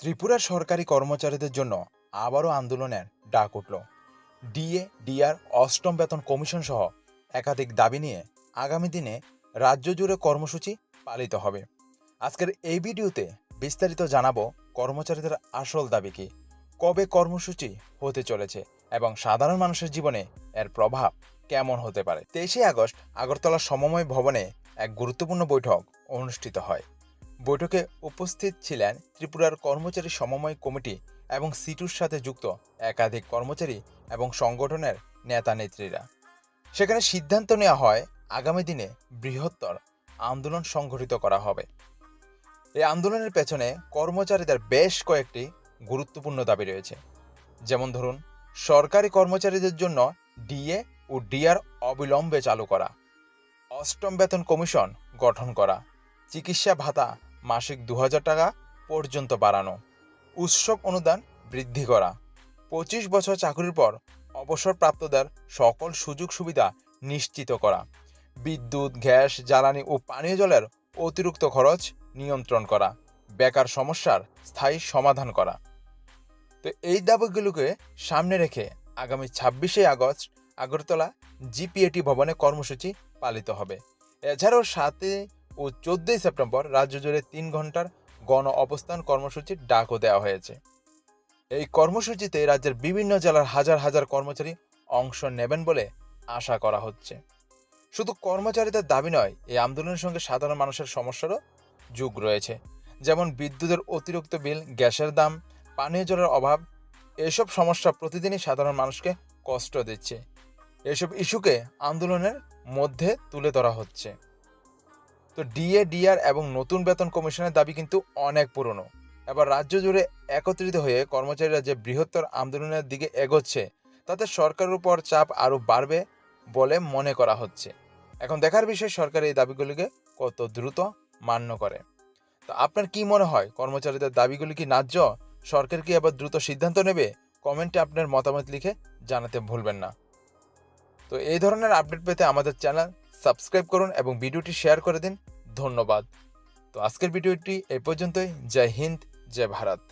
ত্রিপুরার সরকারি কর্মচারীদের জন্য আবারও আন্দোলনের ডাক উঠল। ডিএ, ডিআর, অষ্টম বেতন কমিশন সহ একাধিক দাবি নিয়ে আগামী দিনে রাজ্য জুড়ে কর্মসূচি পালিত হবে। আজকের এই ভিডিওতে বিস্তারিত জানাব কর্মচারীদের আসল দাবি কি, কবে কর্মসূচি হতে চলেছে এবং সাধারণ মানুষের জীবনে এর প্রভাব কেমন হতে পারে। তেইশে আগস্ট আগরতলা সমময় ভবনে এক গুরুত্বপূর্ণ বৈঠক অনুষ্ঠিত হয়। বৈঠকে উপস্থিত ছিলেন ত্রিপুরার কর্মচারী সমময় কমিটি এবং সিটুর সাথে যুক্ত একাধিক কর্মচারী এবং সংগঠনের নেতা নেত্রীরা। সেখানে সিদ্ধান্ত নেওয়া হয়, আগামী দিনে বৃহত্তর আন্দোলন সংগঠিত করা হবে। এই আন্দোলনের পেছনে কর্মচারীদের বেশ কয়েকটি গুরুত্বপূর্ণ দাবি রয়েছে। যেমন ধরুন, সরকারি কর্মচারীদের জন্য ডিএ ও ডিআর অবিলম্বে চালু করা, অষ্টম বেতন কমিশন গঠন করা, চিকিৎসা ভাতা মাসিক দু হাজার টাকা পর্যন্ত বাড়ানো। উৎসব অনুদান বৃদ্ধি করা। পঁচিশ বছর চাকরির পর অবসরপ্রাপ্তদের সকল সুযোগ সুবিধা নিশ্চিত করা। বিদ্যুৎ, গ্যাস, জ্বালানি ও পানীয় জলের অতিরিক্ত খরচ নিয়ন্ত্রণ করা। বেকার সমস্যার স্থায়ী সমাধান করা। তো এই দাবিগুলোকে সামনে রেখে আগামী ছাব্বিশে আগস্ট আগরতলা জিপিএটি ভবনে কর্মসূচি পালিত হবে। এছাড়াও সাতে ও চোদ্দই সেপ্টেম্বর রাজ্য জুড়ে তিন ঘণ্টার গণ অবস্থান কর্মসূচির ডাকও দেওয়া হয়েছে। এই কর্মসূচিতে রাজ্যের বিভিন্ন জেলার হাজার হাজার কর্মচারী অংশ নেবেন বলে আশা করা হচ্ছে। শুধু কর্মচারীদের দাবি নয়, এই আন্দোলনের সঙ্গে সাধারণ মানুষের সমস্যারও যুগ রয়েছে। যেমন বিদ্যুতের অতিরিক্ত বিল, গ্যাসের দাম, পানীয় জলের অভাব, এসব সমস্যা প্রতিদিনই সাধারণ মানুষকে কষ্ট দিচ্ছে। এসব ইস্যুকে আন্দোলনের মধ্যে তুলে ধরা হচ্ছে। তো ডিএ ডিআর এবং নতুন বেতন কমিশনের দাবি কিন্তু অনেক পুরনো। এবার রাজ্য জুড়ে একত্রিত হয়ে কর্মচারীরা যে বৃহত্তর আন্দোলনের দিকে এগোচ্ছে, তাতে সরকারের উপর চাপ আরও বাড়বে বলে মনে করা হচ্ছে। এখন দেখার বিষয়, সরকার এই দাবিগুলিকে কত দ্রুত মান্য করে। তো আপনার কি মনে হয়, কর্মচারীদের দাবিগুলি কি ন্যায্য? সরকার কি আবার দ্রুত সিদ্ধান্ত নেবে? কমেন্টে আপনার মতামত লিখে জানাতে ভুলবেন না। তো এই ধরনের আপডেট পেতে আমাদের চ্যানেল সাবস্ক্রাইব করুন এবং ভিডিওটি শেয়ার করে দিন। ধন্যবাদ। তো আজকের ভিডিওটি এই পর্যন্তই। জয় হিন্দ, জয় ভারত।